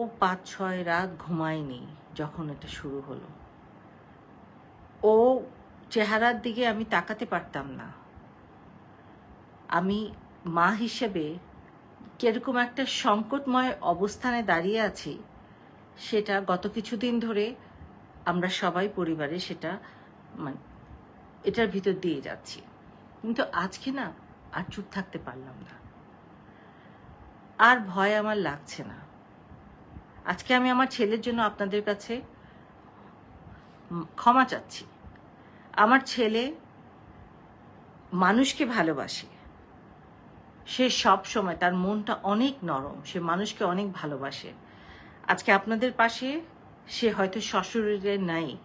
ও পাঁচ ছয় রাত ঘুমায়নি যখন এটা শুরু হলো। ও চেহারার দিকে আমি তাকাতে পারতাম না। আমি মা হিসেবে কীরকম একটা সংকটময় অবস্থানে দাঁড়িয়ে আছি, সেটা গত কিছুদিন ধরে আমরা সবাই পরিবারে সেটা মানে এটার ভিতর দিয়ে যাচ্ছি। কিন্তু আজকে না আর চুপ থাকতে পারলাম না। আর ভয় আমার লাগছে না। আজকে আমি আমার ছেলের জন্য আপনাদের কাছে ক্ষমা চাচ্ছি। আমার ছেলে মানুষকে ভালোবাসে। সে সব সময় তার মনটা অনেক নরম, সে মানুষকে অনেক ভালোবাসে। আজকে আপনাদের পাশে সে হয়তো শ্বশুরে নাই,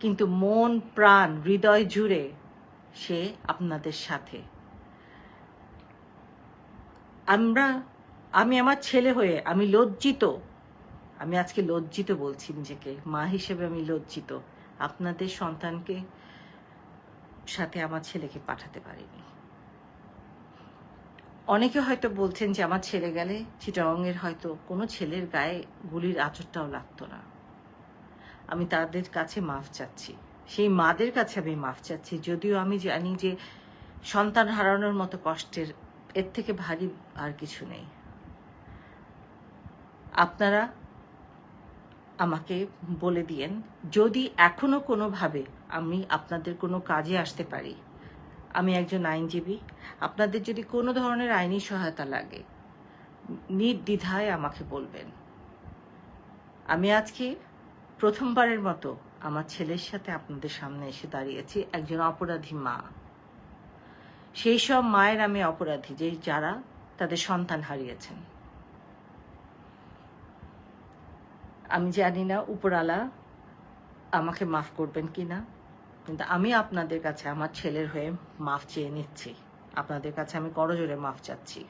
কিন্তু মন, প্রাণ, হৃদয় জুড়ে সে আপনাদের সাথে। আমরা, আমি আমার ছেলে হয়ে আমি লজ্জিত আমি আজকে লজ্জিত বলছি নিজেকে। মা হিসেবে আমি লজ্জিত। আপনাদের সন্তানকে সাথে আমার ছেলেকে পাঠাতে পারিনি। অনেকে হয়তো বলছেন যে আমার ছেলে গেলে চিটাংয়ের হয়তো কোনো ছেলের গায়ে গুলির আচরটাও লাগতো না। আমি তাদের কাছে মাফ চাচ্ছি। সেই মাদের কাছে আমি মাফ চাচ্ছি। যদিও আমি জানি যে সন্তান হারানোর মতো কষ্টের, এর থেকে ভারী আর কিছু নেই। আপনারা আমাকে বলে দিয়েন, যদি এখনও কোনোভাবে আমি আপনাদের কোনো কাজে আসতে পারি। আমি একজন আইনজীবী, আপনাদের যদি কোনো ধরনের আইনি সহায়তা লাগে, নির্দ্বিধায় আমাকে বলবেন। আমি আজকে প্রথমবারের মতো আমার ছেলের সাথে আপনাদের সামনে এসে দাঁড়িয়েছি, একজন অপরাধী মা। সেই সব মায়ের আমি অপরাধী, যে যারা তাদের সন্তান হারিয়েছেন। আমি জানি না উপরালা আমাকে মাফ করবেন কি না, কিন্তু আমি আপনাদের কাছে আমার ছেলের হয়ে মাফ চেয়ে নিচ্ছি। আপনাদের কাছে আমি করজোরে মাফ চাচ্ছি।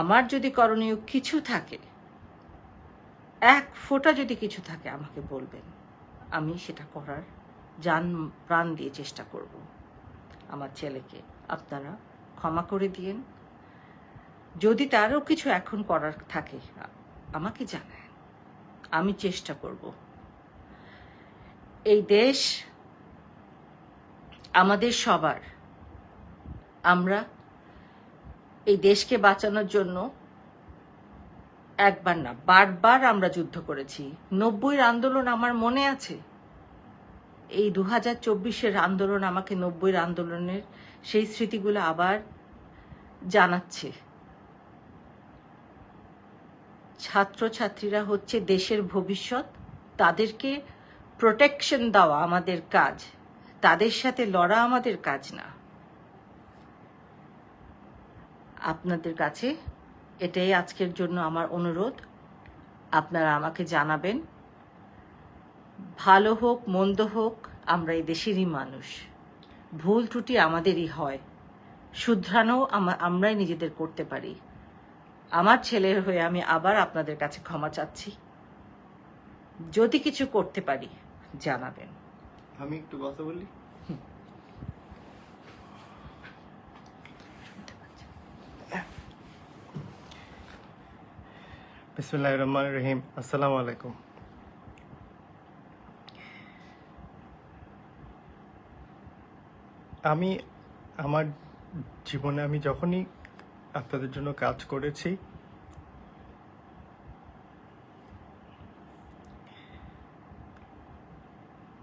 আমার যদি করণীয় কিছু থাকে, এক ফোঁটা যদি কিছু থাকে, আমাকে বলবেন। আমি সেটা করার যান প্রাণ দিয়ে চেষ্টা করব। আমার ছেলেকে আপনারা ক্ষমা করে দিয়েন। যদি তারও কিছু এখন করার থাকে, আমাকে জানায়। আমি চেষ্টা করব। এই দেশ আমাদের সবার। আমরা এই দেশকে বাঁচানোর জন্য একবার না, বারবার আমরা যুদ্ধ করেছি। নব্বইয়ের আন্দোলন আমার মনে আছে? এই দু হাজার চব্বিশের আন্দোলন আমাকে নব্বইয়ের আন্দোলনের সেই স্মৃতিগুলো আবার জানাচ্ছে। ছাত্রছাত্রীরা হচ্ছে দেশের ভবিষ্যৎ, তাদেরকে প্রোটেকশন দেওয়া আমাদের কাজ। তাদের সাথে লড়া আমাদের কাজ না। আপনাদের কাছে এটাই আজকের জন্য আমার অনুরোধ। আপনারা আমাকে জানাবেন। ভালো হোক, মন্দ হোক, আমরা এই দেশেরই মানুষ। ভুল ত্রুটি আমাদেরই হয়। শুধরানো আমরাই নিজেদের করতে পারি। আমার ছেলের হয়ে আমি আবার আপনাদের কাছে ক্ষমা চাচ্ছি। যদি কিছু করতে পারি জানাবেন। আমি একটু কথা বলি? বিসমুল্লাহ রহমান রহিম আসসালামু আলাইকুম। আমি আমার জীবনে আমি যখনই আপনাদের জন্য কাজ করেছি।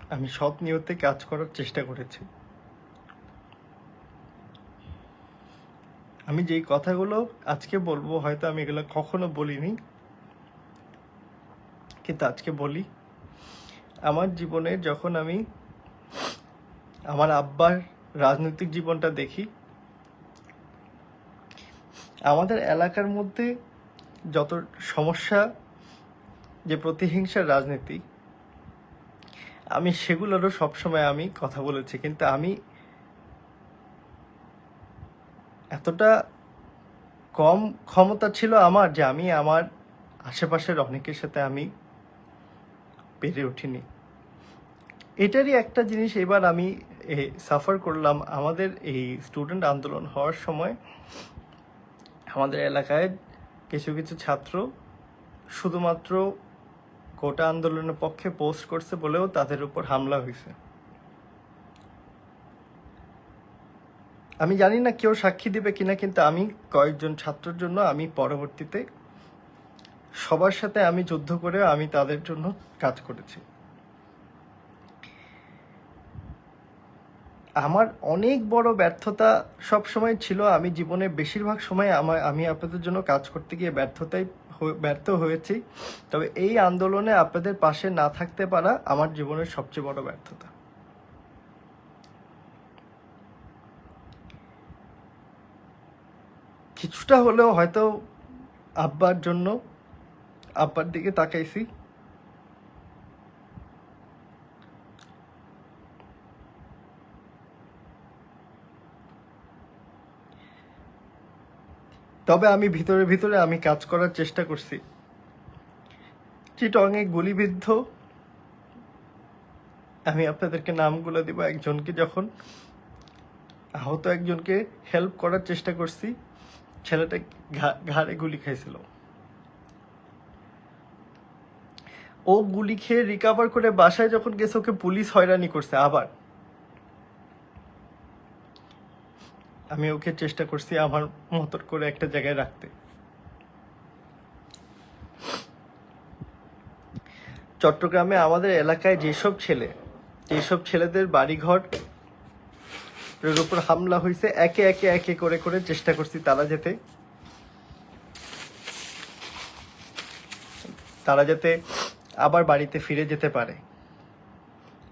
আমি সব নিয়তে কাজ করার চেষ্টা করেছি। আমি যেই কথাগুলো আজকে বলব, হয়তো আমি এগুলো কখনো বলিনি। কিন্তু আজকে বলি, আমার জীবনে যখন আমি আমার আব্বার রাজনৈতিক জীবনটা দেখি আমাদের এলাকার মধ্যে যত সমস্যা, যে প্রতিহিংসার রাজনীতি, আমি সেগুলোরও সবসময় আমি কথা বলেছি। কিন্তু আমি এতটা কম ক্ষমতা ছিল আমার যে আমি আমার আশেপাশের অনেকের সাথে আমি পেরে উঠিনি। এটারই একটা জিনিস এবার আমি সাফার করলাম। আমাদের এই স্টুডেন্ট আন্দোলন হওয়ার সময় আমাদের এলাকায় কিছু কিছু ছাত্র শুধুমাত্র কোটা আন্দোলনের পক্ষে পোস্ট করছে বলেও তাদের উপর হামলা হয়েছে। আমি জানি না কেউ সাক্ষী দিবে কিনা, কিন্তু আমি কয়েকজন ছাত্রের জন্য আমি পরবর্তীতে সবার সাথে আমি যুদ্ধ করে আমি তাদের জন্য কাজ করেছি। আমার অনেক বড় ব্যর্থতা সব সময় ছিল। আমি জীবনে বেশিরভাগ সময় আমার, আমি আপনাদের জন্য কাজ করতে গিয়ে ব্যর্থতাই ব্যর্থ হয়েছি। তবে এই আন্দোলনে আপনাদের পাশে না থাকতে পারা আমার জীবনের সবচেয়ে বড় ব্যর্থতা। কিছুটা হলেও হয়তো আব্বার জন্য, আব্বার দিকে তাকাইছি। তবে আমি ভিতরে ভিতরে আমি কাজ করার চেষ্টা করছি। চিটংয়ে গুলিবিদ্ধ। আমি আপনাদেরকে নামগুলো দিব একজনকে যখন। আহত একজনকে হেল্প করার চেষ্টা করছি। ছেলেটা ঘাড়ে গুলি খাইছিল। ও গুলি খেয়ে রিকাভার করে বাসায় যখন গেছে, ওকে পুলিশ হয়রানি করছে আবার। আমি ওকে চেষ্টা করছি আমার মতন করে একটা জায়গায় রাখতে। চট্টগ্রামে আমাদের এলাকায় যেসব ছেলে, যেসব ছেলেদের বাড়িঘর এর উপর হামলা হয়েছে, একে একে একে করে করে চেষ্টা করছি তারা যেতে, তারা যাতে আবার বাড়িতে ফিরে যেতে পারে।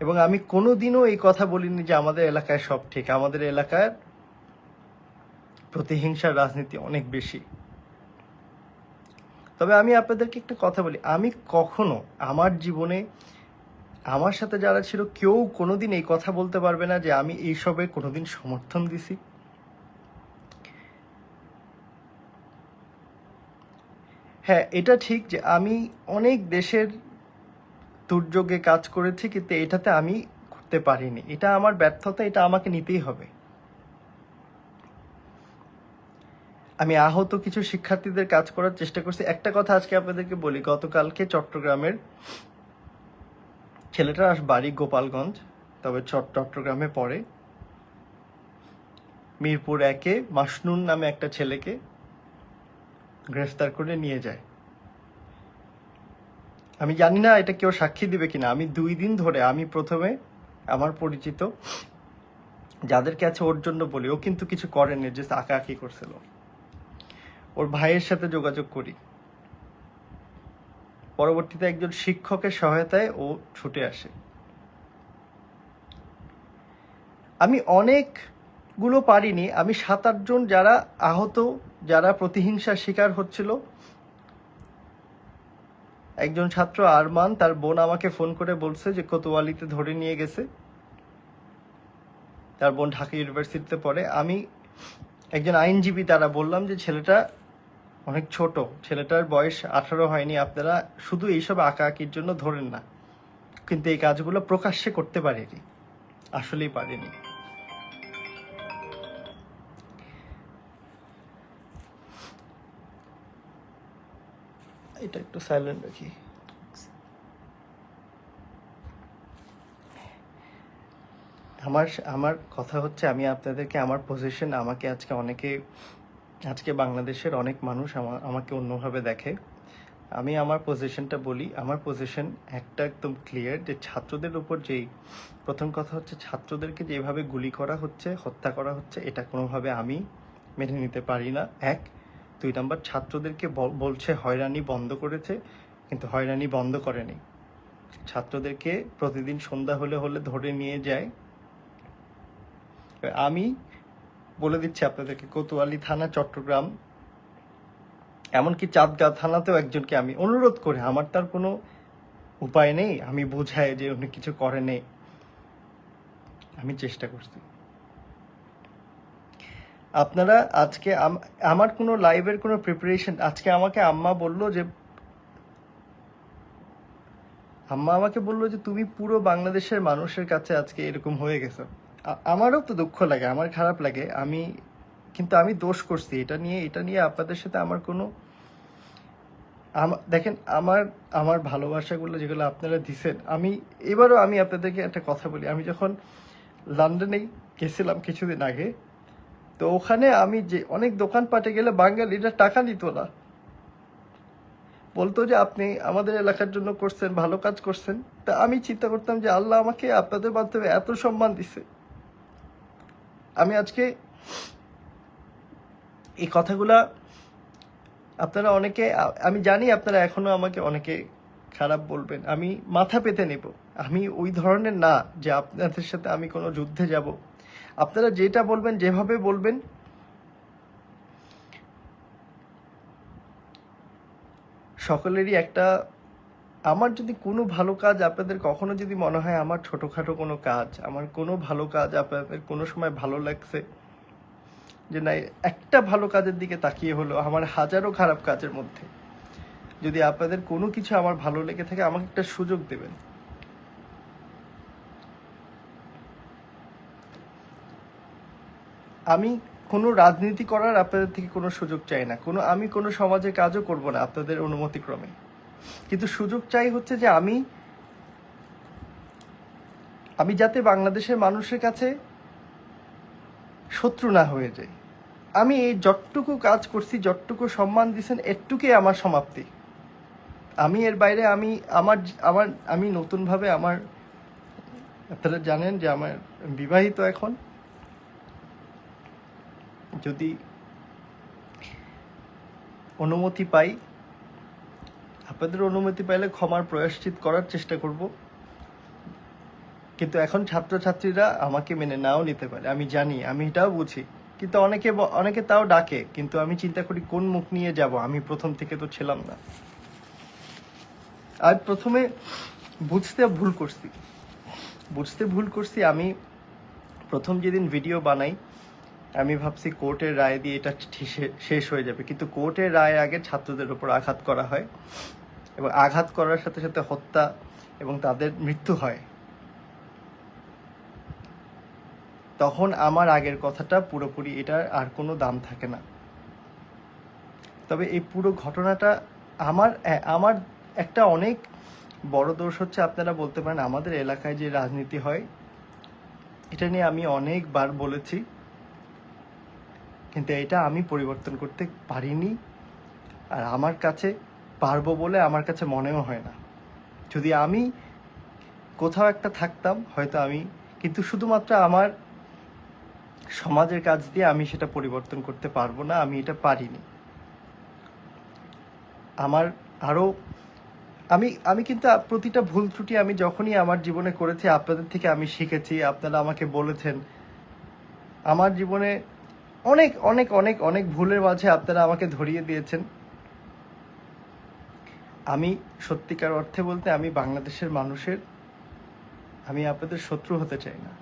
এবং আমি কোনো দিনও এই কথা বলিনি যে আমাদের এলাকায় সব ঠিক, আমাদের এলাকার প্রতিহিংসার রাজনীতি অনেক বেশি। তবে আমি আপনাদেরকে একটা কথা বলি, আমি কখনো আমার জীবনে, আমার সাথে যারা ছিল, কেউ কোনোদিন এই কথা বলতে পারবে না যে আমি এইসবের কোনোদিন সমর্থন দিছি। হ্যাঁ এটা ঠিক যে আমি অনেক দেশের দুর্যোগে কাজ করেছি, কিন্তু এটাতে আমি করতে পারিনি। এটা আমার ব্যর্থতা, এটা আমাকে নিতেই হবে। আমি আহত কিছু শিক্ষার্থীদের কাজ করার চেষ্টা করছি। একটা কথা আজকে আপনাদেরকে বলি, গতকালকে চট্টগ্রামের ছেলেটার বাড়ি গোপালগঞ্জ, তবে চট- চট্টগ্রামে পড়ে। মিরপুর একে মাসনুন নামে একটা ছেলেকে গ্রেফতার করে নিয়ে যায়। আমি জানি না এটা কেউ সাক্ষী দিবে কিনা। আমি দুই দিন ধরে আমি প্রথমে আমার পরিচিত যাদের কাছে ওর জন্য বলি। ও কিন্তু কিছু করেনি যে আঁকা আঁকি করছিল। ওর ভাইয়ের সাথে যোগাযোগ করি। পরবর্তীতে একজন শিক্ষকের সহায়তায় ও ছুটে আসে। আমি অনেকগুলো পারিনি। আমি সাত আটজন যারা আহত, যারা প্রতিহিংসার শিকার হচ্ছিল। একজন ছাত্র আরমান, তার বোন আমাকে ফোন করে বলছে যে কোতোয়ালিতে ধরে নিয়ে গেছে। তার বোন ঢাকা ইউনিভার্সিটিতে পড়ে। আমি একজন আইনজীবী, তারা বললাম যে ছেলেটা অনেক ছোট। ছেলেটার বয়স আঠারো হয়নি। আপনারা শুধু এইসব আঁকা আঁকির জন্য ধরেন না। কিন্তু এই কাজগুলো প্রকাশ্যে করতে পারেনি। আসলেই পারিনি। এটা একটু সাইলেন্ট রাখি। আমার আমার কথা হচ্ছে আমি আপনাদেরকে, আমার পজিশন আমাকে আজকে অনেকে আজকে বাংলাদেশের অনেক মানুষ আমা- আমাকে অন্যভাবে দেখে। আমি আমার পজিশনটা বলি, আমার পজিশন একটা একদম ক্লিয়ার যে ছাত্রদের উপর যেই প্রথম কথা হচ্ছে ছাত্রদেরকে যেভাবে গুলি করা হচ্ছে, হত্যা করা হচ্ছে, এটা কোনোভাবে আমি মেনে নিতে পারি না। এক, দুই নম্বর, ছাত্রদেরকে বল- বলছে হয়রানি বন্ধ করেছে, কিন্তু হয়রানি বন্ধ করেনি। ছাত্রদেরকে প্রতিদিন সন্ধ্যা হলে হলে ধরে নিয়ে যায়। আমি বলে দিচ্ছি আপনাদেরকে, কোতোয়ালি থানা, চট্টগ্রাম। এমনকি চাঁদগাঁ থানাতেও একজনকে আমি অনুরোধ করে, আমার তার কোনো উপায় নেই, আমি বোঝাই যে উনি কিছু করে নেই। আমি চেষ্টা করছি। আপনারা আজকে আম- আমার কোনো লাইভের কোনো প্রিপারেশন আজকে আমাকে আম্মা বলল যে, আম্মা আমাকে বলল যে, তুমি পুরো বাংলাদেশের মানুষের কাছে আজকে এরকম হয়ে গেছো। আমারও তো দুঃখ লাগে, আমার খারাপ লাগে। আমি, কিন্তু আমি দোষ করছি। এটা নিয়ে এটা নিয়ে আপনাদের সাথে আমার কোনো দেখেন, আমার আমার ভালোবাসাগুলো যেগুলো আপনারা দিছেন, আমি, এবারও আমি আপনাদেরকে একটা কথা বলি। আমি যখন লন্ডনে গেছিলাম কিছুদিন আগে, তো ওখানে আমি যে, অনেক দোকানপাটে গেলে বাঙালিরা টাকা নিত না। বলতো যে, আপনি আমাদের এলাকার জন্য করছেন, ভালো কাজ করছেন। তা আমি চিন্তা করতাম যে, আল্লাহ আমাকে আপনাদের মাধ্যমে এত সম্মান দিছে। আমি আজকে এই কথাগুলা আপনারা অনেকে, আমি জানি আপনারা এখনও আমাকে অনেকে খারাপ বলবেন। আমি মাথা পেতে নেব। আমি ওই ধরনের না যে আপনাদের সাথে আমি কোনো যুদ্ধে যাব। আপনারা যেটা বলবেন, যেভাবে বলবেন, সকলেরই একটা আমার যদি কোনো ভালো কাজ আপনাদের কখনো যদি মনে হয় আমার ছোটোখাটো কোনো কাজ, আমার কোনো ভালো কাজ আপনাদের কোনো সময় ভালো লাগছে, যে না, একটা ভালো কাজের দিকে তাকিয়ে হলো আমার হাজারো খারাপ কাজের মধ্যে, যদি আপনাদের কোনো কিছু আমার ভালো লেগে থাকে, আমাকে একটা সুযোগ দেবেন। আমি কোনো রাজনীতি করার আপনাদের থেকে কোনো সুযোগ চাই না। কোনো, আমি কোনো সমাজে কাজও করব না আপনাদের অনুমতিক্রমে। কিন্তু সুযোগ চাই হচ্ছে যে আমি আমি যাতে বাংলাদেশের মানুষের কাছে শত্রু না হয়ে যাই। আমি এই যতটুকু কাজ করছি, যতটুকু সম্মান দিছেন এটুকুই আমার সমাপ্তি। আমি এর বাইরে আমি আমার আমার, আমি নতুনভাবে আমার, আপনারা জানেন যে আমার বিবাহিত এখন। যদি অনুমতি পাই আপনাদের অনুমতি পাইলে ক্ষমার প্রয়াসচিত করার চেষ্টা করব। কিন্তু এখন ছাত্রছাত্রীরা আমাকে মেনে নাও নিতে পারে। আমি জানি, আমি এটাও বুঝি। কিন্তু অনেকে অনেকে তাও ডাকে, কিন্তু আমি চিন্তা করি কোন মুখ নিয়ে যাব? আমি প্রথম থেকে তো ছিলাম না। আর প্রথমে বুঝতে ভুল করছি। বুঝতে ভুল করছি আমি প্রথম যেদিন ভিডিও বানাই আমি ভাবছি কোর্টের রায় দিয়ে এটা শেষ হয়ে যাবে। কিন্তু কোর্টের রায়ের আগে ছাত্রদের উপর আঘাত করা হয় এবং আঘাত করার সাথে সাথে হত্যা এবং তাদের মৃত্যু হয়। তখন আমার আগের কথাটা পুরোপুরি এটার আর কোনো দাম থাকে না। তবে এই পুরো ঘটনাটা আমার আমার একটা অনেক বড় দোষ হচ্ছে আপনারা বলতে পারেন আমাদের এলাকায় যে রাজনীতি হয়। এটা নিয়ে আমি অনেকবার বলেছি। কিন্তু এটা আমি পরিবর্তন করতে পারিনি আর আমার কাছে পারব বলে আমার কাছে মনেও হয় না। যদি আমি কোথাও একটা থাকতাম, হয়তো আমি, কিন্তু শুধুমাত্র আমার সমাজের কাজ দিয়ে আমি সেটা পরিবর্তন করতে পারব না, আমি এটা পারিনি। আমার আরও আমি আমি কিন্তু প্রতিটা ভুল ত্রুটি আমি যখনই আমার জীবনে করেছি, আপনাদের থেকে আমি শিখেছি, আপনারা আমাকে বলেছেন, আমার জীবনে অনেক অনেক অনেক অনেক ভুলের মাঝে আপনারা আমাকে ধরিয়ে দিয়েছেন। আমি সত্যিকার অর্থে বলতে আমি বাংলাদেশের মানুষের, আমি আপনাদের শত্রু হতে চাই না।